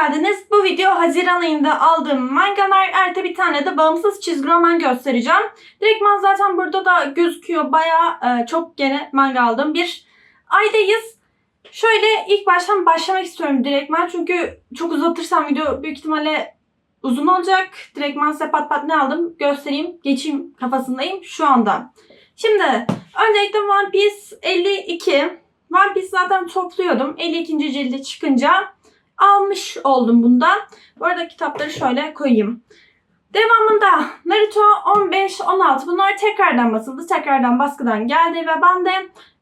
geldiniz. Bu video Haziran ayında aldığım mangalar artı bir tane de bağımsız çizgi roman göstereceğim. Direktman zaten burada da gözüküyor. Baya çok gene manga aldım. Bir aydayız. Şöyle ilk baştan başlamak istiyorum direktman. Çünkü çok uzatırsam video büyük ihtimalle uzun olacak. Direktman size pat pat ne aldım göstereyim. Geçeyim kafasındayım şu anda. Şimdi öncelikle One Piece 52. One Piece zaten topluyordum. 52. cildi çıkınca almış oldum bundan. Bu arada kitapları şöyle koyayım. Devamında Naruto 15-16 bunlar tekrardan basıldı. Tekrardan baskıdan geldi ve ben de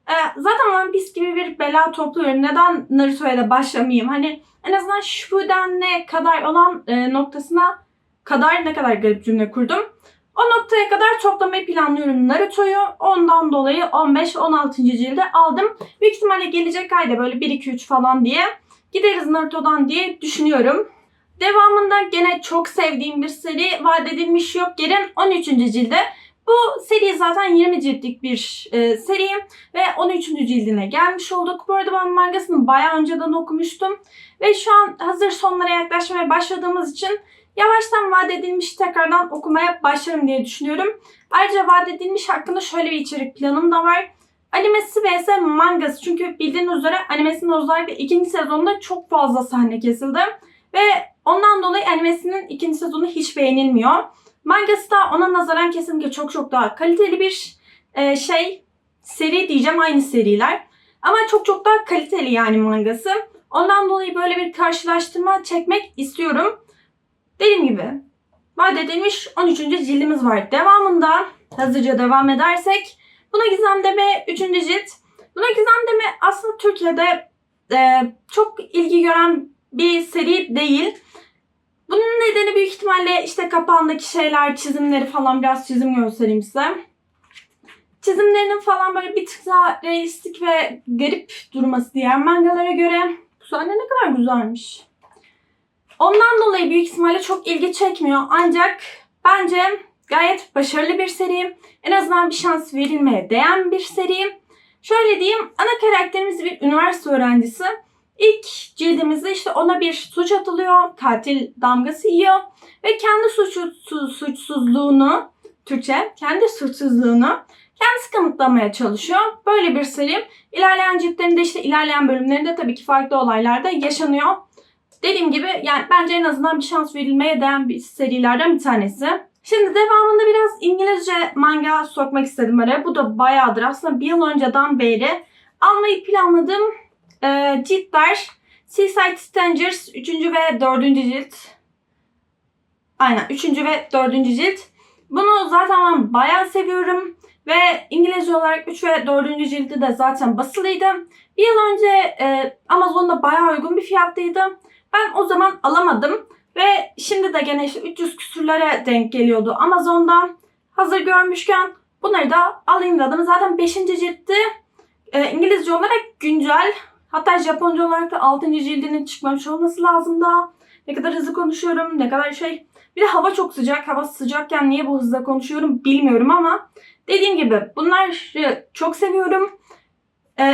e, zaten One Piece gibi bir bela topluyorum. Neden Naruto'ya da başlamayayım? Hani en azından Shippuden ne kadar olan e, noktasına kadar ne kadar garip cümle kurdum. O noktaya kadar toplamayı planlıyorum Naruto'yu. Ondan dolayı 15-16. cilde aldım. Büyük ihtimalle gelecek ayda böyle 1-2-3 falan diye gideriz Naruto'dan diye düşünüyorum. Devamında gene çok sevdiğim bir seri vaat edilmiş yok yerin 13. cilde. Bu seri zaten 20 ciltlik bir e, seri ve 13. cildine gelmiş olduk. Bu arada ben mangasını bayağı önceden okumuştum. Ve şu an hazır sonlara yaklaşmaya başladığımız için yavaştan vaat edilmiş tekrardan okumaya başlarım diye düşünüyorum. Ayrıca vaat edilmiş hakkında şöyle bir içerik planım da var. Animesi vs mangası. Çünkü bildiğiniz üzere animesinin özellikle ikinci sezonunda çok fazla sahne kesildi. Ve ondan dolayı animesinin ikinci sezonu hiç beğenilmiyor. Mangası da ona nazaran kesinlikle çok çok daha kaliteli bir e, şey. Seri diyeceğim aynı seriler. Ama çok çok daha kaliteli yani mangası. Ondan dolayı böyle bir karşılaştırma çekmek istiyorum. Dediğim gibi vaat edilmiş 13. cildimiz var. Devamında hızlıca devam edersek Buna Gizem Deme 3. cilt. Buna Gizem Deme aslında Türkiye'de e, çok ilgi gören bir seri değil. Bunun nedeni büyük ihtimalle işte kapağındaki şeyler, çizimleri falan biraz çizim göstereyim size. Çizimlerinin falan böyle bir tık daha realistik ve garip durması diğer mangalara göre. Bu sahne ne kadar güzelmiş. Ondan dolayı büyük ihtimalle çok ilgi çekmiyor. Ancak bence gayet başarılı bir seri. En azından bir şans verilmeye değen bir seri. Şöyle diyeyim, ana karakterimiz bir üniversite öğrencisi. İlk cildimizde işte ona bir suç atılıyor, katil damgası yiyor ve kendi suçu, su- suçsuzluğunu, Türkçe, kendi suçsuzluğunu kendisi kanıtlamaya çalışıyor. Böyle bir seri. İlerleyen ciltlerinde işte ilerleyen bölümlerinde tabii ki farklı olaylar da yaşanıyor. Dediğim gibi yani bence en azından bir şans verilmeye değen bir serilerden bir tanesi. Şimdi devamında biraz İngilizce manga sokmak istedim araya. Bu da bayağıdır aslında bir yıl önceden beri almayı planladığım e, ciltler. Seaside Strangers 3. ve 4. cilt. Aynen 3. ve 4. cilt. Bunu zaten ben bayağı seviyorum. Ve İngilizce olarak 3 ve 4. cildi de zaten basılıydı. Bir yıl önce e, Amazon'da bayağı uygun bir fiyatlıydı. Ben o zaman alamadım. Ve şimdi de gene işte 300 küsürlere denk geliyordu Amazon'dan. Hazır görmüşken bunları da alayım dedim. Zaten 5. ciltti. E, İngilizce olarak güncel. Hatta Japonca olarak da 6. cildinin çıkmamış olması lazım da. Ne kadar hızlı konuşuyorum, ne kadar şey. Bir de hava çok sıcak. Hava sıcakken niye bu hızla konuşuyorum bilmiyorum ama dediğim gibi bunları çok seviyorum.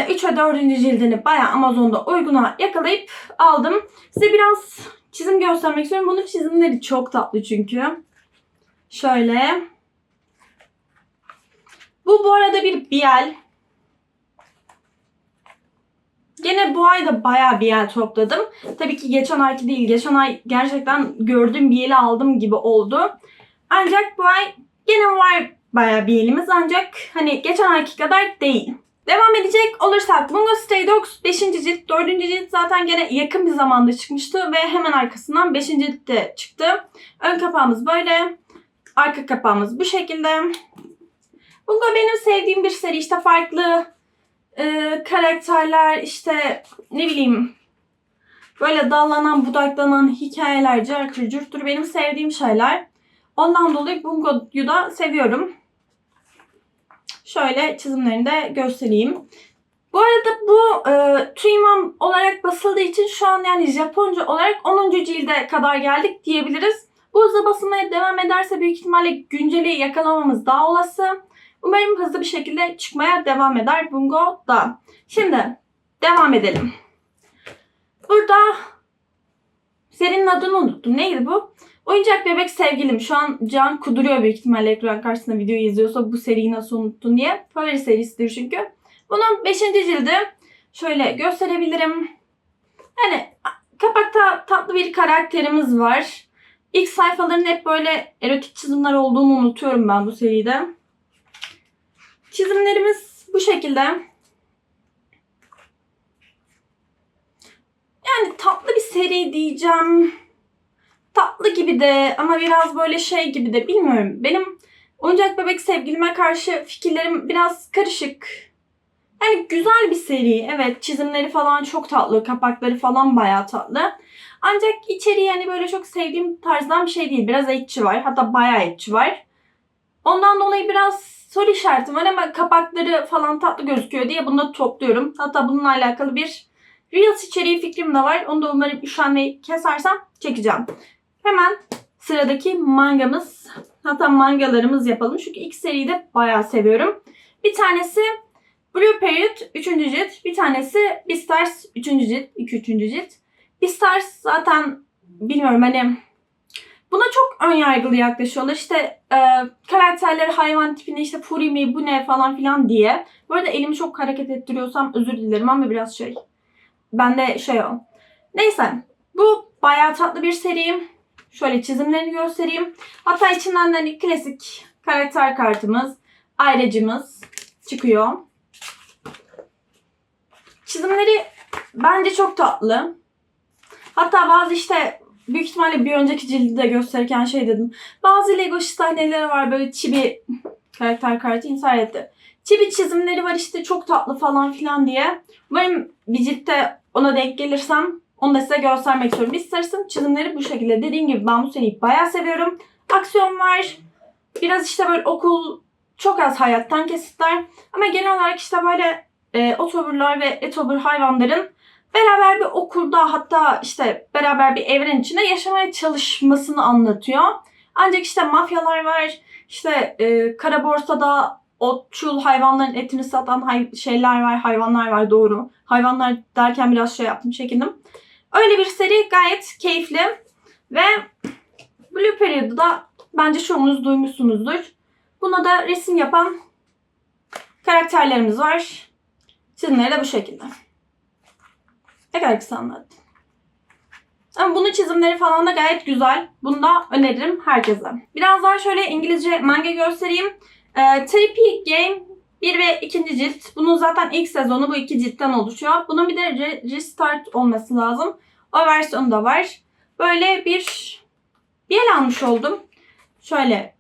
3 ve 4. cildini bayağı Amazon'da uyguna yakalayıp aldım. Size biraz çizim göstermek istiyorum. Bunun çizimleri çok tatlı çünkü. Şöyle. Bu bu arada bir biel. Gene bu ay da bayağı biel topladım. Tabii ki geçen ayki değil. Geçen ay gerçekten gördüğüm biyeli aldım gibi oldu. Ancak bu ay gene var bayağı biyelimiz ancak hani geçen ayki kadar değil. Devam edecek olursak Bungo Stray Dogs 5. cilt, 4. cilt zaten gene yakın bir zamanda çıkmıştı ve hemen arkasından 5. cilt de çıktı. Ön kapağımız böyle. Arka kapağımız bu şekilde. Bungo benim sevdiğim bir seri. İşte farklı e, karakterler işte ne bileyim böyle dallanan budaklanan hikayeler, cartır curttur benim sevdiğim şeyler. Ondan dolayı Bungo'yu da seviyorum. Şöyle çizimlerini de göstereyim. Bu arada bu e, Tüymam olarak basıldığı için şu an yani Japonca olarak 10. cilde kadar geldik diyebiliriz. Bu hızla basılmaya devam ederse büyük ihtimalle günceli yakalamamız daha olası. Umarım hızlı bir şekilde çıkmaya devam eder Bungo da. Şimdi devam edelim. Burada adını unuttum. Neydi bu? Oyuncak bebek sevgilim. Şu an Can kuduruyor büyük ihtimalle ekran karşısında videoyu izliyorsa bu seriyi nasıl unuttun diye. Favori serisidir çünkü. Bunun 5. cildi. Şöyle gösterebilirim. Yani kapakta tatlı bir karakterimiz var. İlk sayfaların hep böyle erotik çizimler olduğunu unutuyorum ben bu seride. Çizimlerimiz bu şekilde. Yani tatlı bir seri diyeceğim. Tatlı gibi de ama biraz böyle şey gibi de bilmiyorum. Benim oyuncak bebek sevgilime karşı fikirlerim biraz karışık. Yani güzel bir seri. Evet çizimleri falan çok tatlı. Kapakları falan bayağı tatlı. Ancak içeriği yani böyle çok sevdiğim tarzdan bir şey değil. Biraz etçi var. Hatta bayağı etçi var. Ondan dolayı biraz soru işaretim var ama kapakları falan tatlı gözüküyor diye bunu da topluyorum. Hatta bununla alakalı bir Reels içeriği fikrim de var. Onu da umarım üşenmeyi kesersem çekeceğim. Hemen sıradaki mangamız. Hatta mangalarımız yapalım. Çünkü ilk seriyi de bayağı seviyorum. Bir tanesi Blue Period 3. cilt. Bir tanesi Beastars 3. cilt. 2 3. cilt. Beastars zaten bilmiyorum hani buna çok ön yargılı yaklaşıyorlar. İşte e, karakterleri hayvan tipine işte furi mi bu ne falan filan diye. Bu arada elimi çok hareket ettiriyorsam özür dilerim ama biraz şey. Bende şey o. Neyse. Bu bayağı tatlı bir seri. Şöyle çizimlerini göstereyim. Hatta içinden de hani klasik karakter kartımız, ayracımız çıkıyor. Çizimleri bence çok tatlı. Hatta bazı işte büyük ihtimalle bir önceki cildi de gösterirken şey dedim. Bazı Lego sahneleri var böyle çibi karakter kartı intihar etti. Çibi çizimleri var işte çok tatlı falan filan diye. Umarım bir ciltte ona denk gelirsem onu da size göstermek istiyorum. Biz sarısın çizimleri bu şekilde. Dediğim gibi ben bu seriyi bayağı seviyorum. Aksiyon var. Biraz işte böyle okul çok az hayattan kesitler. Ama genel olarak işte böyle e, otoburlar ve etobur hayvanların beraber bir okulda hatta işte beraber bir evren içinde yaşamaya çalışmasını anlatıyor. Ancak işte mafyalar var, işte e, kara borsada otçul hayvanların etini satan hay- şeyler var, hayvanlar var doğru. Hayvanlar derken biraz şey yaptım, çekindim. Öyle bir seri gayet keyifli ve Blue Period'u da bence çoğunuz duymuşsunuzdur. Buna da resim yapan karakterlerimiz var. Çizimleri de bu şekilde. Ne kadar kısa anlattım. Ama bunun çizimleri falan da gayet güzel. Bunu da öneririm herkese. Biraz daha şöyle İngilizce manga göstereyim. Ee, Therapy Game 1 ve 2. cilt. Bunun zaten ilk sezonu bu iki ciltten oluşuyor. Bunun bir de re- restart olması lazım. O versiyonu da var. Böyle bir bir el almış oldum. Şöyle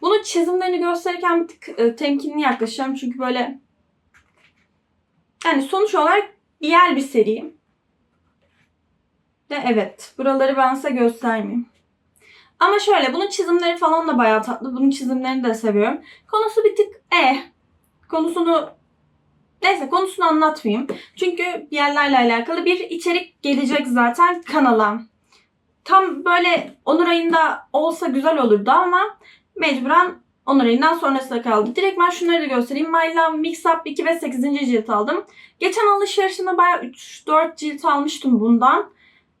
bunun çizimlerini gösterirken bir tık e, temkinli yaklaşacağım. Çünkü böyle yani sonuç olarak diğer bir seri. Ve evet buraları ben size göstermeyeyim. Ama şöyle bunun çizimleri falan da bayağı tatlı. Bunun çizimlerini de seviyorum. Konusu bir tık e. Konusunu neyse konusunu anlatmayayım. Çünkü yerlerle alakalı bir içerik gelecek zaten kanala. Tam böyle Onur ayında olsa güzel olurdu ama mecburen Onur ayından sonrasında kaldı. Direkt ben şunları da göstereyim. My Love Mix Up 2 ve 8. cilt aldım. Geçen alışverişimde bayağı 3-4 cilt almıştım bundan.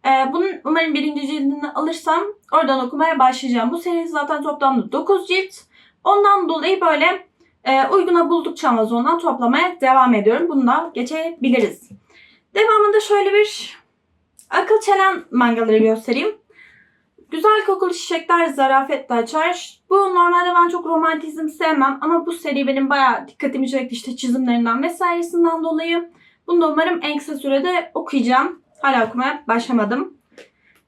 Ee, bunun umarım birinci cildini alırsam oradan okumaya başlayacağım. Bu seri zaten toplamda 9 cilt. Ondan dolayı böyle e, uyguna buldukça Amazon'dan toplamaya devam ediyorum. Bunu da geçebiliriz. Devamında şöyle bir akıl çelen mangaları göstereyim. Güzel kokulu çiçekler zarafetle açar. Bu normalde ben çok romantizm sevmem ama bu seri benim bayağı dikkatimi çekti işte çizimlerinden vesairesinden dolayı. Bunu da umarım en kısa sürede okuyacağım. Hala okumaya başlamadım.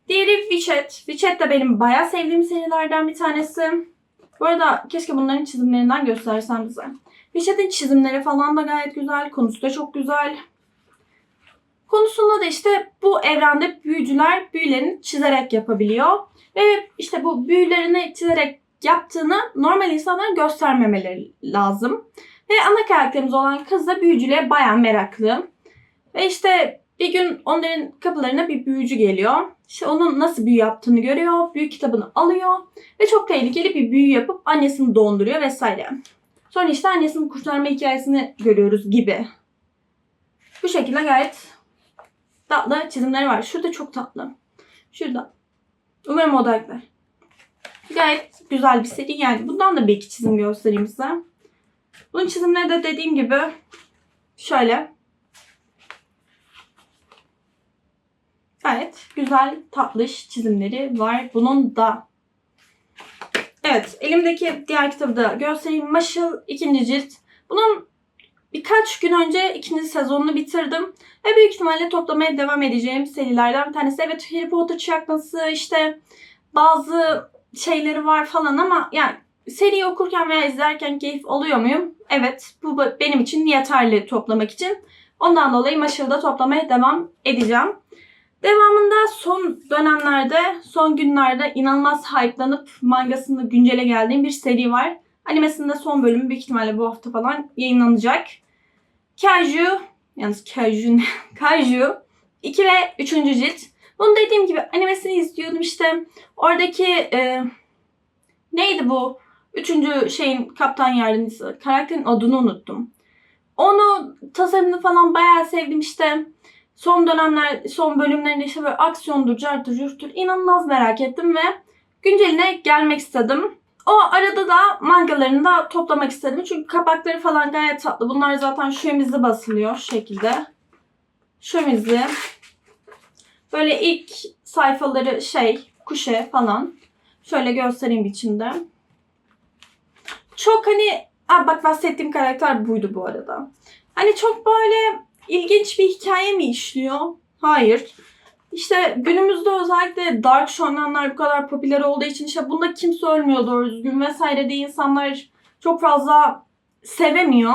Diğeri Witchet. Witchet de benim bayağı sevdiğim serilerden bir tanesi. Bu arada keşke bunların çizimlerinden göstersem size. Witchet'in çizimleri falan da gayet güzel. Konusu da çok güzel. Konusunda da işte bu evrende büyücüler büyülerini çizerek yapabiliyor. Ve işte bu büyülerini çizerek yaptığını normal insanlara göstermemeleri lazım. Ve ana karakterimiz olan kız da büyücülüğe bayağı meraklı. Ve işte bir gün onların kapılarına bir büyücü geliyor. İşte onun nasıl büyü yaptığını görüyor. Büyü kitabını alıyor. Ve çok tehlikeli bir büyü yapıp annesini donduruyor vesaire. Sonra işte annesini kurtarma hikayesini görüyoruz gibi. Bu şekilde gayet tatlı çizimleri var. Şurada çok tatlı. Şurada. Umarım odaklar. Gayet güzel bir seri yani. Bundan da bir iki çizim göstereyim size. Bunun çizimleri de dediğim gibi şöyle. Gayet güzel tatlış çizimleri var. Bunun da Evet, elimdeki diğer kitabı da göstereyim. Maşıl ikinci cilt. Bunun birkaç gün önce ikinci sezonunu bitirdim. Ve büyük ihtimalle toplamaya devam edeceğim serilerden bir tanesi. Evet Harry Potter çakması işte bazı şeyleri var falan ama yani seriyi okurken veya izlerken keyif alıyor muyum? Evet bu benim için yeterli toplamak için. Ondan dolayı Maşıl'da toplamaya devam edeceğim. Devamında son dönemlerde, son günlerde inanılmaz hype'lanıp mangasını güncele geldiğim bir seri var. Animesinde son bölümü büyük ihtimalle bu hafta falan yayınlanacak. Kaiju, yalnız Kaiju ne? Kaiju 2 ve 3. cilt. Bunu dediğim gibi animesini izliyordum işte. Oradaki e, neydi bu? Üçüncü şeyin kaptan yardımcısı. Karakterin adını unuttum. Onu tasarımını falan bayağı sevdim işte. Son dönemler, son bölümlerinde işte böyle aksiyondur, cartır, cürtür inanılmaz merak ettim ve günceline gelmek istedim. O arada da mangalarını da toplamak istedim. Çünkü kapakları falan gayet tatlı. Bunlar zaten şömizli basılıyor şu şekilde. Şömizli. Böyle ilk sayfaları şey, kuşe falan. Şöyle göstereyim içinde. Çok hani... Aa, bak bahsettiğim karakter buydu bu arada. Hani çok böyle ilginç bir hikaye mi işliyor? Hayır. İşte günümüzde özellikle dark shonenler bu kadar popüler olduğu için işte bunda kimse ölmüyor doğru düzgün vesaire diye insanlar çok fazla sevemiyor.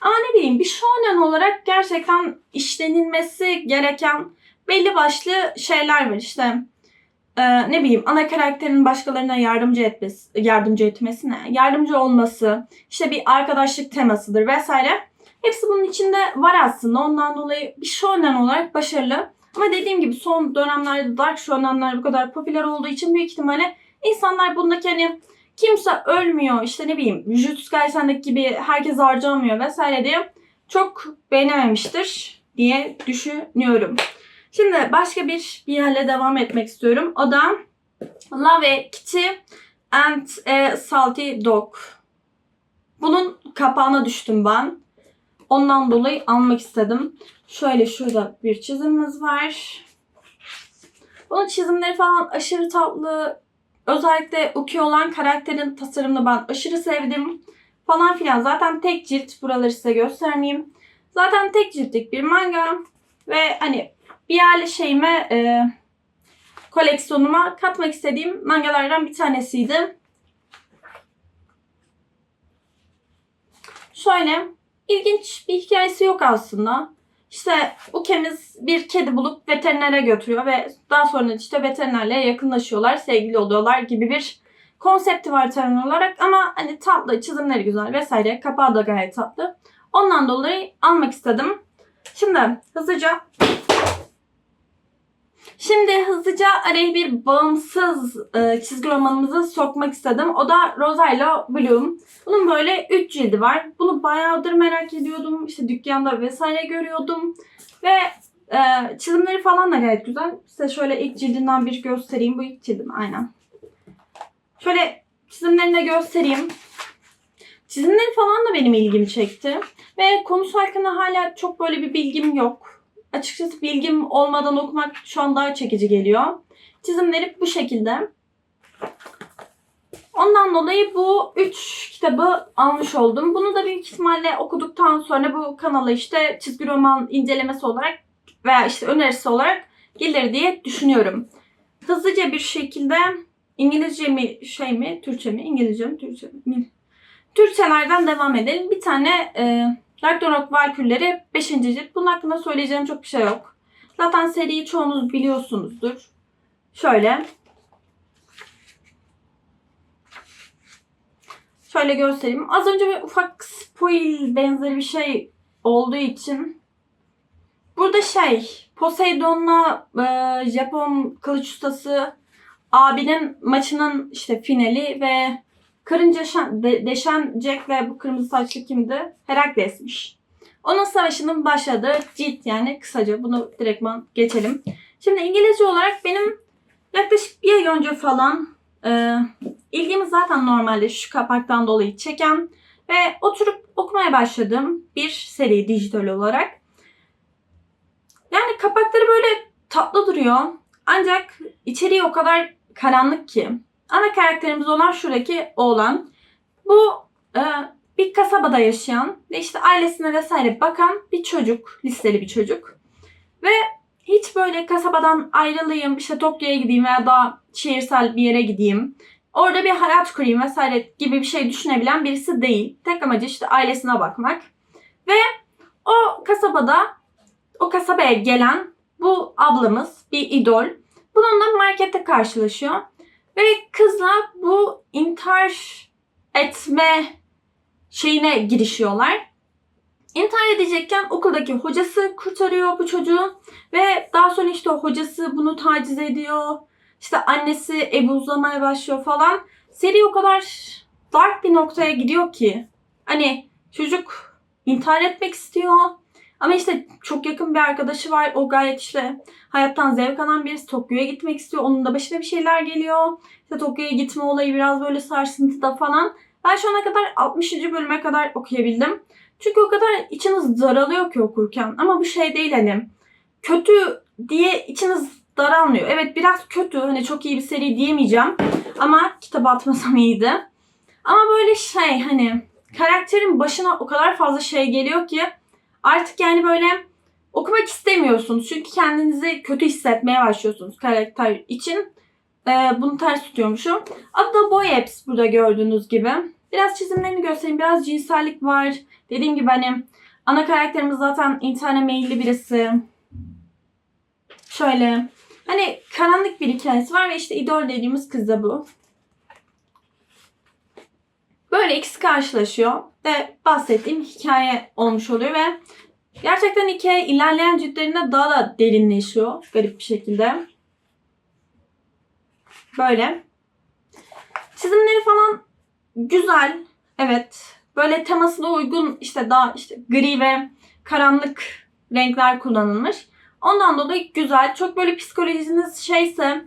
Ama ne bileyim bir shonen olarak gerçekten işlenilmesi gereken belli başlı şeyler var işte. Ee, ne bileyim ana karakterin başkalarına yardımcı etmesi, yardımcı etmesi ne? Yardımcı olması, işte bir arkadaşlık temasıdır vesaire. Hepsi bunun içinde var aslında. Ondan dolayı bir shonen olarak başarılı. Ama dediğim gibi son dönemlerde dark shonenler bu kadar popüler olduğu için büyük ihtimalle insanlar bundaki hani kimse ölmüyor işte ne bileyim Jujutsu Kaisen'deki gibi herkes harcamıyor vesaire diye çok beğenememiştir diye düşünüyorum. Şimdi başka bir yerle devam etmek istiyorum. O da Love Kitty and a Salty Dog. Bunun kapağına düştüm ben. Ondan dolayı almak istedim. Şöyle şurada bir çizimimiz var. Bunun çizimleri falan aşırı tatlı. Özellikle Uki olan karakterin tasarımını ben aşırı sevdim. Falan filan. Zaten tek cilt. Buraları size göstermeyeyim. Zaten tek ciltlik bir manga. Ve hani bir yerli şeyime e, koleksiyonuma katmak istediğim mangalardan bir tanesiydi. Şöyle ilginç bir hikayesi yok aslında. İşte Ukemiz bir kedi bulup veterinere götürüyor ve daha sonra işte veterinerle yakınlaşıyorlar, sevgili oluyorlar gibi bir konsepti var temel olarak ama hani tatlı, çizimleri güzel vesaire. Kapağı da gayet tatlı. Ondan dolayı almak istedim. Şimdi hızlıca Şimdi hızlıca araya bir bağımsız e, çizgi romanımızı sokmak istedim. O da Rosario Bloom. Bunun böyle 3 cildi var. Bunu bayağıdır merak ediyordum. İşte dükkanda vesaire görüyordum. Ve e, çizimleri falan da gayet güzel. Size şöyle ilk cildinden bir göstereyim. Bu ilk cildim aynen. Şöyle çizimlerini de göstereyim. Çizimleri falan da benim ilgimi çekti. Ve konusu hakkında hala çok böyle bir bilgim yok. Açıkçası bilgim olmadan okumak şu an daha çekici geliyor. Çizimleri bu şekilde. Ondan dolayı bu 3 kitabı almış oldum. Bunu da büyük ihtimalle okuduktan sonra bu kanala işte çizgi roman incelemesi olarak veya işte önerisi olarak gelir diye düşünüyorum. Hızlıca bir şekilde İngilizce mi şey mi Türkçe mi İngilizce mi Türkçe mi? Türkçelerden devam edelim. Bir tane e, Ragnarok Valkürleri 5. cilt. Bunun hakkında söyleyeceğim çok bir şey yok. Zaten seriyi çoğunuz biliyorsunuzdur. Şöyle. Şöyle göstereyim. Az önce bir ufak spoil benzeri bir şey olduğu için burada şey Poseidon'la e, Japon kılıç ustası abinin maçının işte finali ve karınca şen, de, deşen Jack ve bu kırmızı saçlı kimdi? Herakles'miş. Onun savaşının başladığı cilt yani kısaca bunu direktman geçelim. Şimdi İngilizce olarak benim yaklaşık bir ay önce falan e, ilgimi zaten normalde şu kapaktan dolayı çeken ve oturup okumaya başladım bir seri dijital olarak. Yani kapakları böyle tatlı duruyor. Ancak içeriği o kadar karanlık ki. Ana karakterimiz olan şuradaki oğlan. Bu e, bir kasabada yaşayan ve işte ailesine vesaire bakan bir çocuk. Listeli bir çocuk. Ve hiç böyle kasabadan ayrılayım, işte Tokyo'ya gideyim veya daha şehirsel bir yere gideyim. Orada bir hayat kurayım vesaire gibi bir şey düşünebilen birisi değil. Tek amacı işte ailesine bakmak. Ve o kasabada, o kasabaya gelen bu ablamız bir idol. Bununla markette karşılaşıyor. Ve kızla bu intihar etme şeyine girişiyorlar. İntihar edecekken okuldaki hocası kurtarıyor bu çocuğu. Ve daha sonra işte hocası bunu taciz ediyor. İşte annesi ebuzlamaya başlıyor falan. Seri o kadar dark bir noktaya gidiyor ki. Hani çocuk intihar etmek istiyor. Ama işte çok yakın bir arkadaşı var. O gayet işte hayattan zevk alan birisi. Tokyo'ya gitmek istiyor. Onun da başına bir şeyler geliyor. İşte Tokyo'ya gitme olayı biraz böyle sarsıntıda falan. Ben şu ana kadar 60. bölüme kadar okuyabildim. Çünkü o kadar içiniz daralıyor ki okurken. Ama bu şey değil hani kötü diye içiniz daralmıyor. Evet biraz kötü. Hani çok iyi bir seri diyemeyeceğim. Ama kitabı atmasam iyiydi. Ama böyle şey hani karakterin başına o kadar fazla şey geliyor ki artık yani böyle okumak istemiyorsunuz. Çünkü kendinizi kötü hissetmeye başlıyorsunuz karakter için. Ee, bunu ters tutuyormuşum. Adı da Boy Apps burada gördüğünüz gibi. Biraz çizimlerini göstereyim. Biraz cinsellik var. Dediğim gibi hani ana karakterimiz zaten intihara meyilli birisi. Şöyle. Hani karanlık bir hikayesi var ve işte idol dediğimiz kız da bu. Böyle ikisi karşılaşıyor ve bahsettiğim hikaye olmuş oluyor ve gerçekten hikaye ilerleyen ciltlerinde daha da derinleşiyor garip bir şekilde. Böyle. Çizimleri falan güzel. Evet. Böyle temasına uygun işte daha işte gri ve karanlık renkler kullanılmış. Ondan dolayı güzel. Çok böyle psikolojiniz şeyse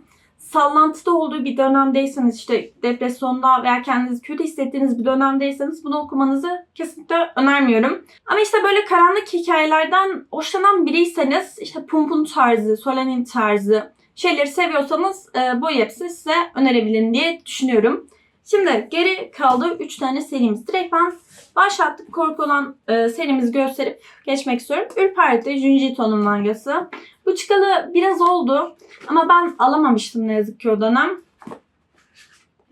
sallantıda olduğu bir dönemdeyseniz işte depresyonda veya kendinizi kötü hissettiğiniz bir dönemdeyseniz bunu okumanızı kesinlikle önermiyorum. Ama işte böyle karanlık hikayelerden hoşlanan biriyseniz işte Pumpun tarzı, Solanin tarzı şeyleri seviyorsanız e, bu hepsi size önerebilirim diye düşünüyorum. Şimdi geri kaldı 3 tane serimiz. Direkt ben başlattık korku olan e, serimizi gösterip geçmek istiyorum. Ürperti Junji Ito'nun mangası. Bu çıkalı biraz oldu ama ben alamamıştım ne yazık ki o dönem.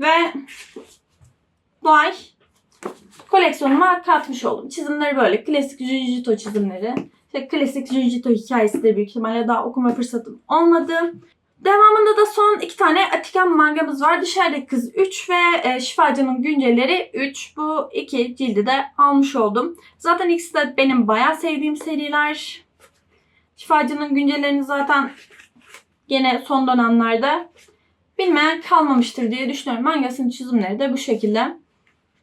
Ve bu ay koleksiyonuma katmış oldum. Çizimleri böyle klasik Ito çizimleri. İşte klasik Ito hikayesi de büyük ihtimalle daha okuma fırsatım olmadı. Devamında da son iki tane Atiken mangamız var. Dışarıdaki Kız 3 ve e, Şifacı'nın Günceleri 3. Bu iki cildi de almış oldum. Zaten ikisi de benim bayağı sevdiğim seriler. Şifacı'nın Güncelerini zaten gene son dönemlerde bilmeyen kalmamıştır diye düşünüyorum. Mangasının çizimleri de bu şekilde.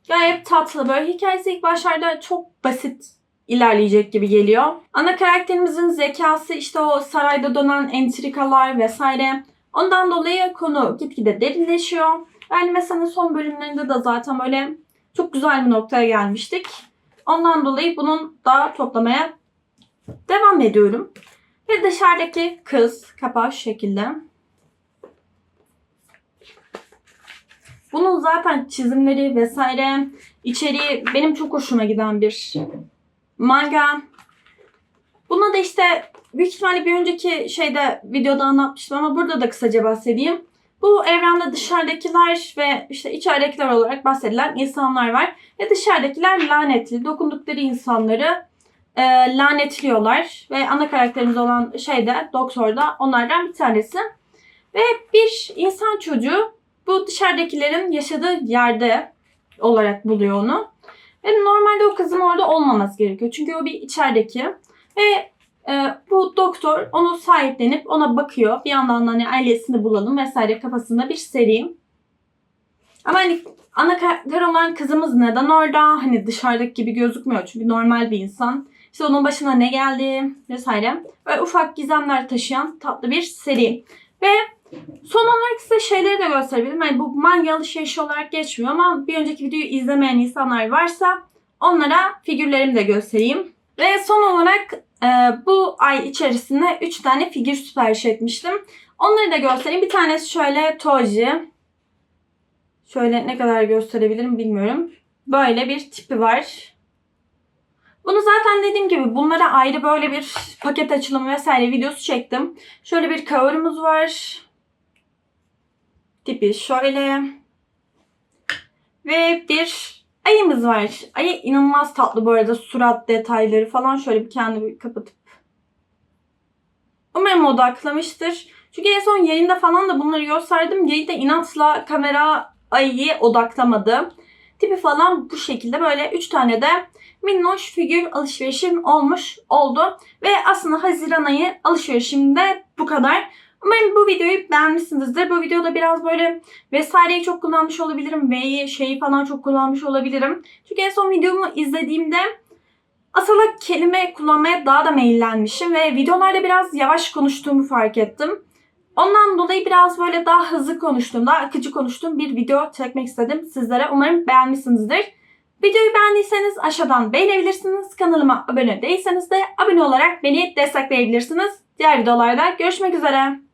Gayet tatlı böyle. Hikayesi ilk başlarda çok basit ilerleyecek gibi geliyor. Ana karakterimizin zekası işte o sarayda dönen entrikalar vesaire. Ondan dolayı konu gitgide derinleşiyor. Yani mesela son bölümlerinde de zaten böyle çok güzel bir noktaya gelmiştik. Ondan dolayı bunun daha toplamaya devam ediyorum. Ve dışarıdaki kız kapağı şu şekilde. Bunun zaten çizimleri vesaire içeriği benim çok hoşuma giden bir manga. Buna da işte büyük ihtimalle bir önceki şeyde videoda anlatmıştım ama burada da kısaca bahsedeyim. Bu evrende dışarıdakiler ve işte içeridekiler olarak bahsedilen insanlar var. Ve dışarıdakiler lanetli. Dokundukları insanları e, lanetliyorlar. Ve ana karakterimiz olan şey de Doktor da onlardan bir tanesi. Ve bir insan çocuğu bu dışarıdakilerin yaşadığı yerde olarak buluyor onu. Ve normalde o kızın orada olmaması gerekiyor. Çünkü o bir içerideki. Ve e, bu doktor onu sahiplenip ona bakıyor. Bir yandan da hani ailesini bulalım vesaire kafasında bir seri. Ama hani ana karakter olan kızımız neden orada? Hani dışarıdaki gibi gözükmüyor. Çünkü normal bir insan. İşte onun başına ne geldi vesaire. Böyle ufak gizemler taşıyan tatlı bir seri. Ve son olarak size şeyleri de gösterebilirim. Yani bu manga alışverişi olarak geçmiyor ama bir önceki videoyu izlemeyen insanlar varsa onlara figürlerimi de göstereyim. Ve son olarak e, bu ay içerisinde 3 tane figür sipariş etmiştim. Onları da göstereyim. Bir tanesi şöyle Toji. Şöyle ne kadar gösterebilirim bilmiyorum. Böyle bir tipi var. Bunu zaten dediğim gibi bunlara ayrı böyle bir paket açılımı vesaire videosu çektim. Şöyle bir cover'ımız var. Tipi şöyle. Ve bir ayımız var. Ayı inanılmaz tatlı bu arada. Surat detayları falan şöyle bir kendi bir kapatıp. Umarım odaklamıştır. Çünkü en son yayında falan da bunları gösterdim. Yayında inatla kamera ayıyı odaklamadı. Tipi falan bu şekilde böyle 3 tane de minnoş figür alışverişim olmuş oldu. Ve aslında Haziran ayı alışverişimde bu kadar. Umarım bu videoyu beğenmişsinizdir. Bu videoda biraz böyle vesaireyi çok kullanmış olabilirim. V'yi şeyi falan çok kullanmış olabilirim. Çünkü en son videomu izlediğimde asalak kelime kullanmaya daha da meyillenmişim. Ve videolarda biraz yavaş konuştuğumu fark ettim. Ondan dolayı biraz böyle daha hızlı konuştuğum, daha akıcı konuştuğum bir video çekmek istedim sizlere. Umarım beğenmişsinizdir. Videoyu beğendiyseniz aşağıdan beğenebilirsiniz. Kanalıma abone değilseniz de abone olarak beni destekleyebilirsiniz. Diğer videolarda görüşmek üzere.